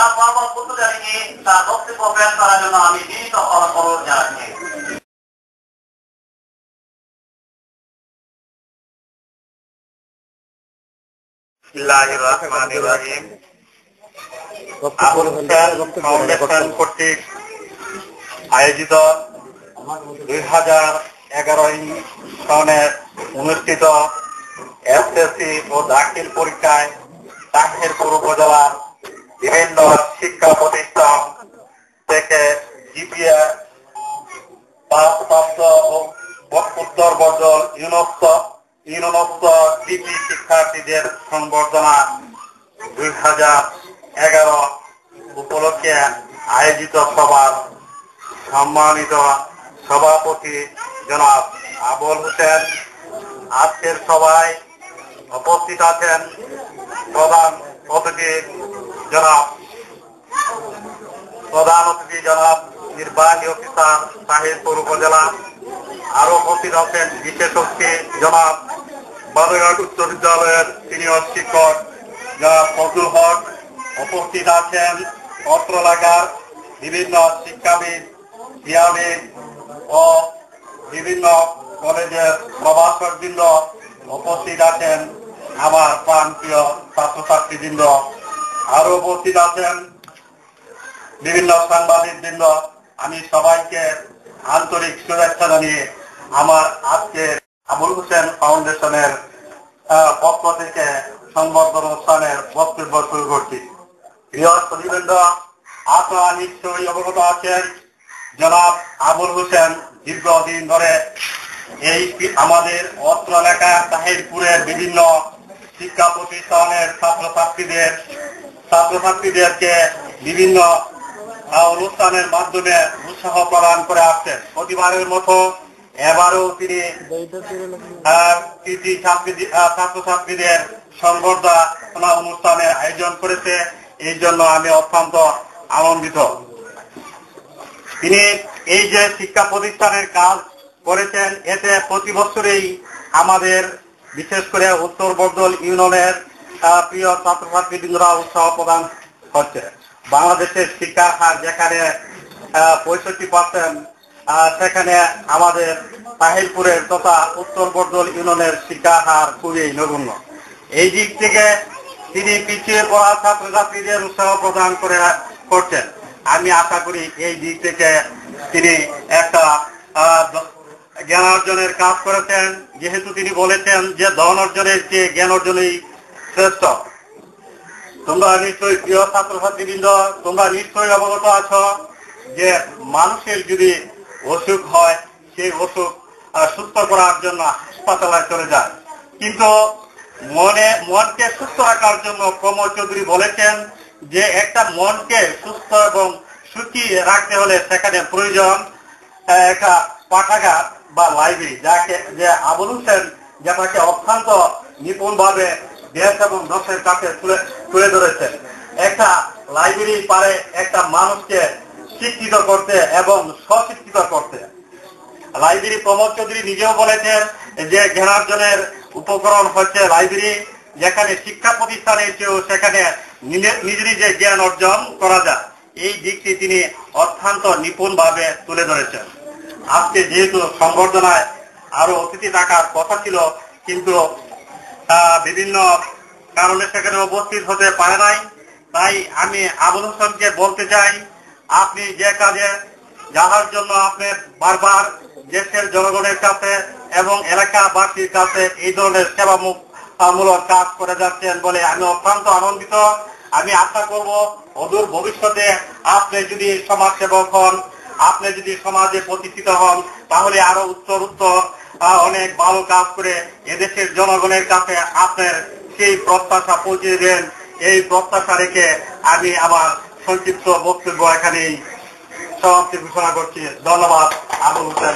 যারা পরপর পুত্র জানিয়ে তার বক্তব্য পেশ করার জন্য আমি বিনীত অনুরোধ জানাচ্ছি। বিসমিল্লাহির রহমানির রহিম। আবুল হোসেন ফাউন্ডেশন কর্তৃক আয়োজিত দুই হাজার এগারো সনে অনুষ্ঠিত এসএসসি ও দাখিল পরীক্ষায় তাহিরপুর উপজেলার বিভিন্ন শিক্ষা প্রতিষ্ঠান থেকে উত্তর বদল ডিপি শিক্ষার্থীদের সংবর্ধনা দুই হাজার এগারো উপলক্ষে আয়োজিত সভার সম্মানিত সভাপতি জনাব আবুল হোসেন। আজকের সভায় উপস্থিত আছেন প্রধান অতিথি জনাব প্রধান অতিথি জনাব, নির্বাহী অফিসার সাহিদপুর উপজেলা, আরও উপস্থিত আছেন বিশেষ অতিথি জনাব বালুরঘাট উচ্চ বিদ্যালয়ের সিনিয়র শিক্ষক জনাব ফজলুল হক। উপস্থিত আছেন অত্র এলাকার বিভিন্ন শিক্ষাবিদ ক্রীড়াবিদ ও বিভিন্ন কলেজের প্রভাষকবৃন্দ। উপস্থিত আছেন আমার প্রান্তীয় ছাত্রছাত্রীবৃন্দ, আরও উপস্থিত আছেন বিভিন্ন সাংবাদিক বৃন্দ আমি সবাইকে আন্তরিক শুভেচ্ছা জানিয়ে আমার আজকে আবুল হোসেন ফাউন্ডেশনের পক্ষ থেকে সংবর্ধনা অনুষ্ঠানের বক্তব্য শুরু করছি। প্রিয় সুদীবৃন্দ আপনারা নিশ্চয়ই অবগত আছেন, জনাব আবুল হোসেন দীর্ঘদিন ধরে এই আমাদের অত্র এলাকা তাহিরপুরের বিভিন্ন শিক্ষা প্রতিষ্ঠানের ছাত্রছাত্রীদের ছাত্রছাত্রীদেরকে বিভিন্ন অনুষ্ঠানের মাধ্যমে উৎসাহ প্রদান করে আসছেন। প্রতিবারের মতো এবারও তিনি আহ, ছাত্রছাত্রীদের সংবর্ধনা অনুষ্ঠানের আয়োজন করেছে। এই জন্য আমি অত্যন্ত আনন্দিত। তিনি এই যে শিক্ষা প্রতিষ্ঠানের কাজ করেছেন এতে প্রতি বছরেই আমাদের বিশেষ করে উত্তর বর্দল ইউনিয়নের প্রিয় ছাত্রছাত্রীবৃন্দরা উৎসাহ প্রদান হচ্ছে বাংলাদেশের শিক্ষার হার যেখানে পঁয়ষট্টি পার্সেন্ট সেখানে আমাদের তাহিরপুরের তথা উত্তর বর্দল ইউনিয়নের শিক্ষার হার খুবই নগণ্য। এই দিক থেকে তিনি পিছিয়ে পড়া ছাত্রছাত্রীদের উৎসাহ প্রদান করে করছেন। আমি আশা করি এই দিক থেকে তিনি একটা জ্ঞান অর্জনের কাজ করেছেন। যেহেতু তিনি বলেছেন যে ধন অর্জনের চেয়ে জ্ঞান অর্জনই শ্রেষ্ঠ। তোমরা নিশ্চয়ই প্রিয় ছাত্রছাত্রীবৃন্দ, তোমরা নিশ্চয়ই অবগত আছো যে মানুষের যদি অসুখ হয়, সেই অসুখ সুস্থ করার জন্য হাসপাতালে চলে যায়। কিন্তু মনে, মনকে সুস্থ রাখার জন্য প্রমোদ চৌধুরী বলেছেন যে একটা মনকে সুস্থ এবং সুখী রাখতে হলে সেখানে প্রয়োজন একটা পাঠাগার। বা লাইব্রেরি যাকে যে আবুল হোসেন যেটাকে অত্যন্ত নিপুণ ভাবে দেশ এবং দশের কাছে তুলে ধরেছেন একটা লাইব্রেরি পারে একটা মানুষকে শিক্ষিত করতে এবং স্বশিক্ষিত করতে। লাইব্রেরি প্রমোদ চৌধুরী নিজেও বলেছেন যে জ্ঞানার্জনের উপকরণ হচ্ছে লাইব্রেরি যেখানে শিক্ষা প্রতিষ্ঠানের চেয়েও সেখানে নিজে নিজে নিজে জ্ঞান অর্জন করা যায়। এই দিকটি তিনি অত্যন্ত নিপুণ ভাবে তুলে ধরেছেন। আজকে যেহেতু সংবর্ধনায় আরও অতিথি থাকার কথা ছিল, কিন্তু বিভিন্ন কারণে সেখানে উপস্থিত হতে পারে নাই। তাই আমি আবুল হোসেনকে বলতে চাই, আপনি যে কাজে যাওয়ার জন্য আপনি বারবার দেশের জনগণের কাছে এবং এলাকাবাসীর কাছে এই ধরনের সেবামূলক মূলক কাজ করে যাচ্ছেন বলে আমি অত্যন্ত আনন্দিত। আমি আশা করব, অদূর ভবিষ্যতে আপনি যদি সমাজসেবক হন আপনি যদি সমাজে প্রতিষ্ঠিত হন, তাহলে আরও উত্তর উত্তর অনেক ভালো কাজ করে এদেশের জনগণের কাছে আপনার সেই প্রত্যাশা পৌঁছে দেন। এই প্রত্যাশা রেখে আমি আমার সংক্ষিপ্ত বক্তব্য এখানেই সমাপ্তি ঘোষণা করছি। ধন্যবাদ, আবুল হোসেন